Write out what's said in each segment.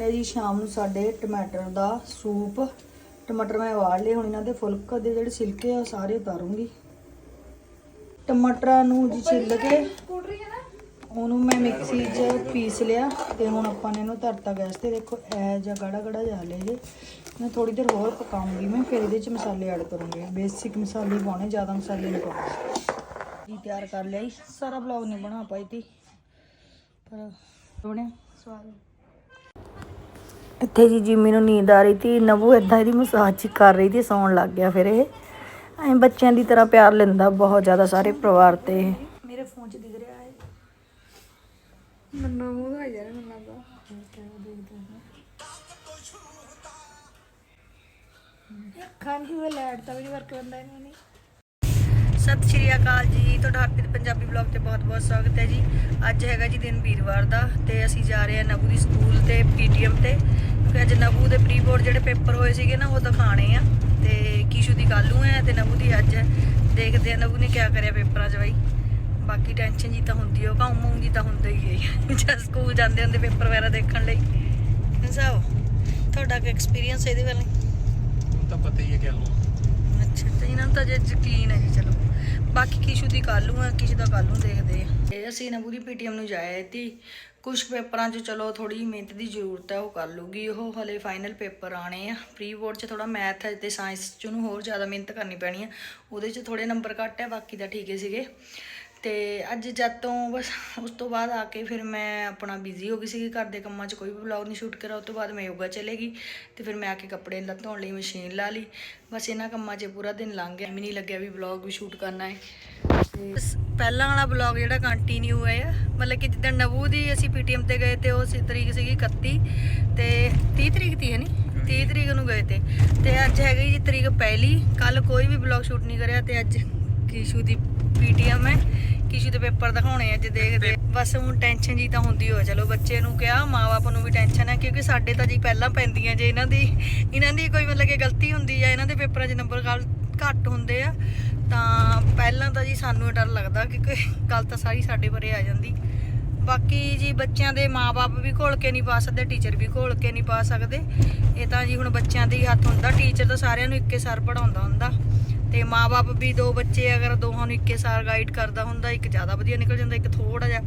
ਇਹ ਜੀ ਸ਼ਾਮ ਨੂੰ ਸਾਡੇ ਟਮਾਟਰ ਦਾ ਸੂਪ, ਟਮਾਟਰ ਮੈਂ ਵਾੜ ਲਏ, ਹੁਣ ਇਹਨਾਂ ਦੇ ਫੁਲਕ ਦੇ ਜਿਹੜੇ ਛਿਲਕੇ ਆ ਸਾਰੇ ਉਤਾਰੂੰਗੀ। ਟਮਾਟਰਾਂ ਨੂੰ ਜੀ ਛਿੱਲ ਕੇ ਉਹਨੂੰ ਮੈਂ ਮਿਕਸੀ 'ਚ ਪੀਸ ਲਿਆ ਤੇ ਹੁਣ ਆਪਾਂ ਨੇ ਇਹਨੂੰ ਧਰਤਾ ਗੈਸ ਤੇ ਦੇਖੋ, ਐ ਜਾਂ ਗੜਾ ਗੜਾ ਜਾ ਲੈ ਜੇ। ਮੈਂ ਥੋੜੀ ਦੇਰ ਹੋਰ ਪਕਾਉਂਗੀ ਮੈਂ, ਫਿਰ ਇਹਦੇ 'ਚ ਮਸਾਲੇ ਐਡ ਕਰੂੰਗੀ। ਬੇਸਿਕ ਮਸਾਲੇ ਪਾਉਣੇ, ਜ਼ਿਆਦਾ ਮਸਾਲੇ ਨਹੀਂ ਪਾਉਣੇ। ਜੀ ਤਿਆਰ ਕਰ ਲਿਆ ਜੀ। ਸਾਰਾ ਬਲੌਗ ਨਹੀਂ ਬਣਾ ਪਾਈ ਤੀ ਪਰ ਬਣਿਆ। ਸਵਾਦ। ਇੱਥੇ ਜੀ ਜਿਮੀ ਨੂੰ ਨੀਂਦ ਆ ਰਹੀ ਸੀ। ਨਵੂ ਇਦਾਂ ਇਹਦੀ ਮਸਾਜ ਕਰ ਰਹੀ ਸੀ ਸੌਣ ਲੱਗ ਗਿਆ ਫਿਰ ਇਹ। ਐਂ ਬੱਚਿਆਂ ਦੀ ਤਰ੍ਹਾਂ ਪਿਆਰ ਲੈਂਦਾ ਬਹੁਤ ਜ਼ਿਆਦਾ ਸਾਰੇ ਪਰਿਵਾਰ ਤੇ। ਮੇਰੇ ਫੋਨ 'ਚ ਦਿਖ ਰਿਹਾ ਹੈ ਮੰਨਾ ਮੂੰਹ ਦਾ ਯਾਰ ਮੰਨਾ ਦਾ। ਅੱਖਾਂ ਨਹੀਂ ਉਹ ਲਾਈਟ ਤਾਂ ਵੀ ਵਰਕ ਕਰਦਾ ਇਹਨੂੰ ਨਹੀਂ ਸਤਿ ਸ਼੍ਰੀ ਅਕਾਲ ਜੀ। ਤੁਹਾਡਾ ਹਰਪ੍ਰੀਤ ਪੰਜਾਬੀ ਬਲੌਗ ਤੇ ਬਹੁਤ-ਬਹੁਤ ਸਵਾਗਤ ਹੈ ਜੀ। ਅੱਜ ਹੈਗਾ ਜੀ ਦਿਨ ਵੀਰਵਾਰ ਦਾ ਤੇ ਅਸੀਂ ਜਾ ਰਹੇ ਹਾਂ ਨਬੂ ਦੀ ਸਕੂਲ ਤੇ ਪੀਟੀਐਮ ਤੇ। ਕਿਉਂਕਿ ਅੱਜ ਨਬੂ ਦੇ ਪ੍ਰੀ ਬੋਰਡ ਜਿਹੜੇ ਪੇਪਰ ਹੋਏ ਸੀਗੇ ਨਾ ਉਹ ਦਿਖਾਣੇ ਆ ਤੇ ਕੀਸ਼ੂ ਦੀ ਕੱਲ੍ਹ ਹੈ ਤੇ ਨਬੂ ਦੀ ਅੱਜ ਹੈ। ਦੇਖਦੇ ਆ ਨਬੂ ਨੇ ਕਿਆ ਕਰਿਆ ਪੇਪਰਾਂ 'ਚ ਬਾਈ। ਬਾਕੀ ਟੈਨਸ਼ਨ ਜੀ ਤਾਂ ਹੁੰਦੀ ਹੋ ਕਾਉਂ ਜੀ ਤਾਂ ਹੁੰਦਾ ਹੀ ਹੈ ਜਦ ਸਕੂਲ ਜਾਂਦੇ ਹੁੰਦੇ ਪੇਪਰ ਵਗੈਰਾ ਦੇਖਣ ਲਈ। ਸਾਹਿਬ ਤੁਹਾਡਾ ਕੀ ਐਕਸਪੀਰੀਅੰਸ ਇਹਦੇ ਹੁਣ ਤਾਂ ਪਤਾ ਹੀ ਹੈ ਕਿ ਲੋ ਅੱਛਾ ਤੇ ਇਹਨਾਂ ਨੂੰ ਤਾਂ ਜੇ ਯਕੀਨ ਹੈ ਜੀ ਚਲੋ। ਬਾਕੀ ਕਿਸ਼ੂ ਦੀ ਕੱਲ ਨੂੰ ਹੈ ਕਿਸ਼ੂ ਦਾ ਕੱਲ੍ਹ ਨੂੰ ਦੇਖਦੇ ਆ। ਤੇ ਅਸੀਂ ਨਾ ਪੂਰੀ ਪੀਟੀਐਮ ਨੂੰ ਜਾਇਆ ਸੀ ਕੁਝ ਪੇਪਰਾਂ 'ਚ ਚਲੋ ਥੋੜੀ ਮਿਹਨਤ ਦੀ ਜ਼ਰੂਰਤ ਹੈ ਉਹ ਕਰ ਲੂਗੀ ਉਹ ਹਲੇ ਫਾਈਨਲ ਪੇਪਰ ਆਣੇ ਆ। ਪ੍ਰੀ ਬੋਰਡ 'ਚ ਥੋੜਾ ਮੈਥ ਹੈ ਤੇ ਸਾਇੰਸ 'ਚ ਉਹਨੂੰ ਹੋਰ ਜ਼ਿਆਦਾ ਮਿਹਨਤ ਕਰਨੀ ਪੈਣੀ ਆ। ਉਹਦੇ 'ਚ ਥੋੜੇ ਨੰਬਰ ਘੱਟ ਹੈ ਬਾਕੀ ਤਾਂ ਠੀਕ ਹੀ ਸੀਗੇ। ਤੇ ਅੱਜ ਜਦ ਤੋਂ ਬਸ ਉਸ ਤੋਂ ਬਾਅਦ ਆ ਕੇ ਫਿਰ ਮੈਂ ਆਪਣਾ ਬਿਜ਼ੀ ਹੋ ਗਈ ਸੀਗੀ ਘਰ ਦੇ ਕੰਮਾਂ 'ਚ ਕੋਈ ਵੀ ਵਲੌਗ ਨਹੀਂ ਸ਼ੂਟ ਕਰਾ ਉਸ ਤੋਂ ਬਾਅਦ ਮੈਂ ਯੋਗਾ ਚਲੇ ਗਈ ਤੇ ਫਿਰ ਮੈਂ ਆ ਕੇ ਕੱਪੜੇ ਧੋਣ ਲਈ ਮਸ਼ੀਨ ਲਾ ਲਈ। ਬਸ ਇਹਨਾਂ ਕੰਮਾਂ 'ਚ ਪੂਰਾ ਦਿਨ ਲੰਘ ਗਿਆ ਮੈਨੂੰ ਨਹੀਂ ਲੱਗਿਆ ਵੀ ਵਲੌਗ ਵੀ ਸ਼ੂਟ ਕਰਨਾ ਹੈ। ਪਹਿਲਾਂ ਵਾਲਾ ਵਲੌਗ ਜਿਹੜਾ ਕੰਟੀਨਿਊ ਹੈ ਮਤਲਬ ਕਿ ਜਿੱਦਾਂ ਨਵੂ ਦੀ ਅਸੀਂ ਪੀਟੀਐਮ ਤੇ ਗਏ ਤੇ ਉਹ ਸੀ ਤਰੀਕ ਸੀਗੀ 31 ਤੇ 30 ਤਰੀਕ ਤੀ ਹੈ ਨਹੀਂ 30 ਤਰੀਕ ਨੂੰ ਗਏ ਤੇ। ਤੇ ਅੱਜ ਹੈਗੀ ਜੀ ਤਰੀਕ ਪਹਿਲੀ ਕੱਲ ਕੋਈ ਵੀ ਵਲੌਗ ਸ਼ੂਟ ਨਹੀਂ ਕਰਿਆ ਤੇ ਅੱਜ ਕੀਸ਼ੂ ਦੀ ਪੀਟੀਐਮ ਹੈ, ਕਿਸੇ ਦੇ ਪੇਪਰ ਦਿਖਾਉਣੇ ਅੱਜ ਦੇਖਦੇ ਬਸ ਹੁਣ ਟੈਨਸ਼ਨ ਜੀ ਤਾਂ ਹੁੰਦੀ ਹੋ ਚਲੋ ਬੱਚੇ ਨੂੰ ਕਿਹਾ ਮਾਪੇ ਨੂੰ ਵੀ ਟੈਨਸ਼ਨ ਹੈ, ਕਿਉਂਕਿ ਸਾਡੇ ਤਾਂ ਜੀ ਪਹਿਲਾਂ ਪੈਂਦੀਆਂ ਜੇ ਇਹਨਾਂ ਦੀ ਇਹਨਾਂ ਦੀ ਕੋਈ ਮਤਲਬ ਕਿ ਗਲਤੀ ਹੁੰਦੀ ਹੈ ਇਹਨਾਂ ਦੇ ਪੇਪਰਾਂ 'ਚ ਨੰਬਰ ਘੱਟ ਹੁੰਦੇ ਆ, ਤਾਂ ਪਹਿਲਾਂ ਤਾਂ ਜੀ ਸਾਨੂੰ ਡਰ ਲੱਗਦਾ ਕਿਉਂਕਿ ਗੱਲ ਤਾਂ ਸਾਰੀ ਸਾਡੇ ਪਰੇ ਆ ਜਾਂਦੀ। ਬਾਕੀ ਜੀ ਬੱਚਿਆਂ ਦੇ ਮਾਪੇ ਵੀ ਘੋਲ ਕੇ ਨਹੀਂ ਪਾ ਸਕਦੇ, ਟੀਚਰ ਵੀ ਘੋਲ ਕੇ ਨਹੀਂ ਪਾ ਸਕਦੇ। ਇਹ ਤਾਂ ਜੀ ਹੁਣ ਬੱਚਿਆਂ ਦੇ ਹੀ ਹੱਥ ਹੁੰਦਾ, ਟੀਚਰ ਤਾਂ ਸਾਰਿਆਂ ਨੂੰ ਇੱਕੇ ਸਾਰ ਪੜਾਉਂਦਾ ਹੁੰਦਾ। ਤੇ ਮਾਪੇ ਵੀ ਦੋ ਬੱਚੇ ਅਗਰ ਦੋਹਾਂ ਨੂੰ ਇੱਕੇ ਸਾਰ ਗਾਈਡ ਕਰਦਾ ਹੁੰਦਾ ਇੱਕ ਜ਼ਿਆਦਾ ਵਧੀਆ ਨਿਕਲ ਜਾਂਦਾ ਇੱਕ ਥੋੜਾ ਜਿਹਾ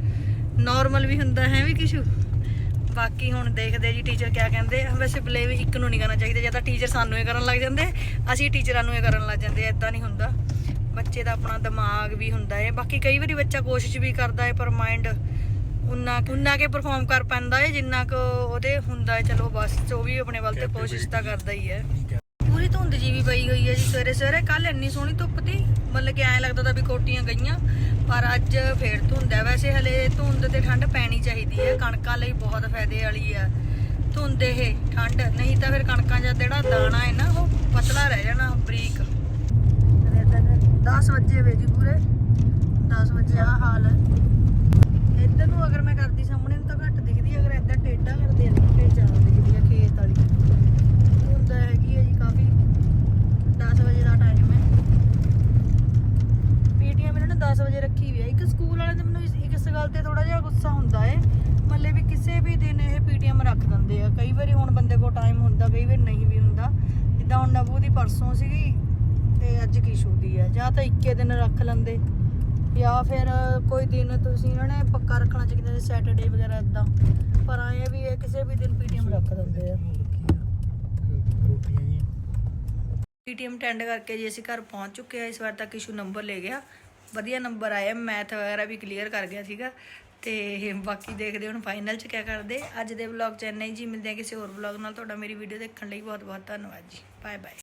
ਨਾਰਮਲ ਵੀ ਹੁੰਦਾ ਹੈ ਵੀ ਕਿਸ਼ੂ? ਬਾਕੀ ਹੁਣ ਦੇਖਦੇ ਜੀ ਟੀਚਰ ਕਿਆ ਕਹਿੰਦੇ ਆ। ਵੈਸੇ ਬਲੇਵ ਇੱਕ ਨੂੰ ਨਹੀਂ ਕਰਨਾ ਚਾਹੀਦਾ ਜਾਂ ਤਾਂ ਟੀਚਰ ਸਾਨੂੰ ਇਹ ਕਰਨ ਲੱਗ ਜਾਂਦੇ ਅਸੀਂ ਟੀਚਰਾਂ ਨੂੰ ਇਹ ਕਰਨ ਲੱਗ ਜਾਂਦੇ ਐਦਾਂ ਨਹੀਂ ਹੁੰਦਾ। ਬੱਚੇ ਦਾ ਆਪਣਾ ਦਿਮਾਗ ਵੀ ਹੁੰਦਾ ਹੈ ਬਾਕੀ ਕਈ ਵਾਰੀ ਬੱਚਾ ਕੋਸ਼ਿਸ਼ ਵੀ ਕਰਦਾ ਹੈ ਪਰ ਮਾਈਂਡ ਉਨਾ ਉਨਾ ਕੇ ਪਰਫਾਰਮ ਕਰ ਪੈਂਦਾ ਹੈ ਜਿੰਨਾ ਕੁ ਉਹਦੇ ਹੁੰਦਾ ਹੈ ਚਲੋ ਬਸ ਉਹ ਵੀ ਆਪਣੇ ਵੱਲ ਤੇ ਕੋਸ਼ਿਸ਼ ਤਾਂ ਕਰਦਾ ਹੀ ਹੈ ਧੁੰਦ ਜੀ ਵੀ ਪਈ ਹੋਈ ਹੈ ਜੀ ਸਵੇਰੇ ਸਵੇਰੇ। ਕੱਲ ਇੰਨੀ ਸੋਹਣੀ ਧੁੱਪ ਤੀ ਮਤਲਬ ਕਿ ਐਂ ਲੱਗਦਾ ਤਾਂ ਵੀ ਕੋਟੀਆਂ ਗਈਆਂ। ਪਰ ਅੱਜ ਫੇਰ ਧੁੰਦ ਹੈ। ਵੈਸੇ ਹਲੇ ਧੁੰਦ ਤੇ ਠੰਡ ਪੈਣੀ ਚਾਹੀਦੀ ਹੈ। ਕਣਕਾਂ ਲਈ ਬਹੁਤ ਫਾਇਦੇ ਵਾਲੀ ਹੈ। ਧੁੰਦ ਇਹ, ਠੰਡ। ਨਹੀਂ ਤਾਂ ਫਿਰ ਕਣਕਾਂ ਦਾ ਜਿਹੜਾ ਦਾਣਾ ਹੈ ਨਾ, ਉਹ ਪਤਲਾ ਰਹਿ ਜਾਣਾ, ਬਰੀਕ। 10 ਵਜੇ ਵੇ ਜੀ ਪੂਰੇ। 10 ਵਜੇ ਆ ਹਾਲ। ਹੈ ਇੱਧਰ ਨੂੰ ਅਗਰ ਮੈਂ ਕਰਦੀ ਸਾਹਮਣੇ ਨੂੰ ਤਾਂ ਘੱਟ ਦਿਖਦੀ ਅਗਰ ਇੱਧਰ ਟੇਢਾ ਕਰਦੇ ਆ ਨਾ ਜ਼ਿਆਦਾ ਦਿਖਦੀ ਆ ਖੇਤ ਵਾਲੀ ਹੁੰਦਾ ਹੈਗੀ ਹੈ ਜੀ ਕਾਫੀ 10 ਵਜੇ ਦਾ ਟਾਈਮ ਹੈ ਪੀਟੀਐਮ ਇਹਨਾਂ ਨੇ 10 ਵਜੇ ਰੱਖੀ ਹੋਈ ਹੈ ਇੱਕ ਸਕੂਲ ਵਾਲੇ ਤੇ ਮੈਨੂੰ ਇੱਕ ਇਸ ਗੱਲ ਤੇ ਥੋੜਾ ਜਿਹਾ ਗੁੱਸਾ ਹੁੰਦਾ ਹੈ ਮਤਲਬ ਵੀ ਕਿਸੇ ਵੀ ਦਿਨ ਇਹ ਪੀਟੀਐਮ ਰੱਖ ਦਿੰਦੇ ਆ। ਕਈ ਵਾਰੀ ਹੁਣ ਬੰਦੇ ਕੋਲ ਟਾਈਮ ਹੁੰਦਾ, ਕਈ ਵਾਰ ਨਹੀਂ ਵੀ ਹੁੰਦਾ। ਜਿੱਦਾਂ ਹੁਣ ਨਬੂ ਦੀ ਪਰਸੋਂ ਸੀਗੀ ਤੇ ਅੱਜ ਕੀਸ਼ੂ ਦੀ ਹੈ ਜਾਂ ਤਾਂ ਇੱਕੇ ਦਿਨ ਰੱਖ ਲੈਂਦੇ। ਜਾਂ ਫਿਰ ਕੋਈ ਦਿਨ ਤੁਸੀਂ ਇਹਨਾਂ ਨੇ ਪੱਕਾ ਰੱਖਣਾ ਚਾਹੀਦਾ ਸੈਟਰਡੇ ਵਗੈਰਾ ਇਦਾਂ ਪਰ ਆਏ ਵੀ ਇਹ ਕਿਸੇ ਵੀ ਦਿਨ ਪੀਟੀਐਮ ਰੱਖ ਦਿੰਦੇ ਆ। ਰੋਟੀਆਂ ਜੀ ਪੀਟੀਐਮ ਅਟੈਂਡ ਕਰਕੇ ਜੀ ਅਸੀਂ ਘਰ ਪਹੁੰਚ ਚੁੱਕੇ ਆ, ਇਸ ਵਾਰ ਤੱਕ ਇਸ਼ੂ ਨੰਬਰ ਲੈ ਗਿਆ। ਵਧੀਆ ਨੰਬਰ ਆਇਆ ਮੈਥ ਵਗੈਰਾ ਵੀ ਕਲੀਅਰ ਕਰ ਗਿਆ ਸੀਗਾ। ਤੇ ਬਾਕੀ ਦੇਖਦੇ ਹੁਣ ਫਾਈਨਲ ਚ ਕੀ ਕਰਦੇ। ਅੱਜ ਦੇ ਵਲੌਗ ਚ ਇੰਨਾ ਹੀ ਜੀ, ਮਿਲਦੇ ਆ ਕਿਸੇ ਹੋਰ ਵਲੌਗ ਨਾਲ। ਤੁਹਾਡਾ ਮੇਰੀ ਵੀਡੀਓ ਦੇਖਣ ਲਈ ਬਹੁਤ ਬਹੁਤ ਧੰਨਵਾਦ ਜੀ। Bye bye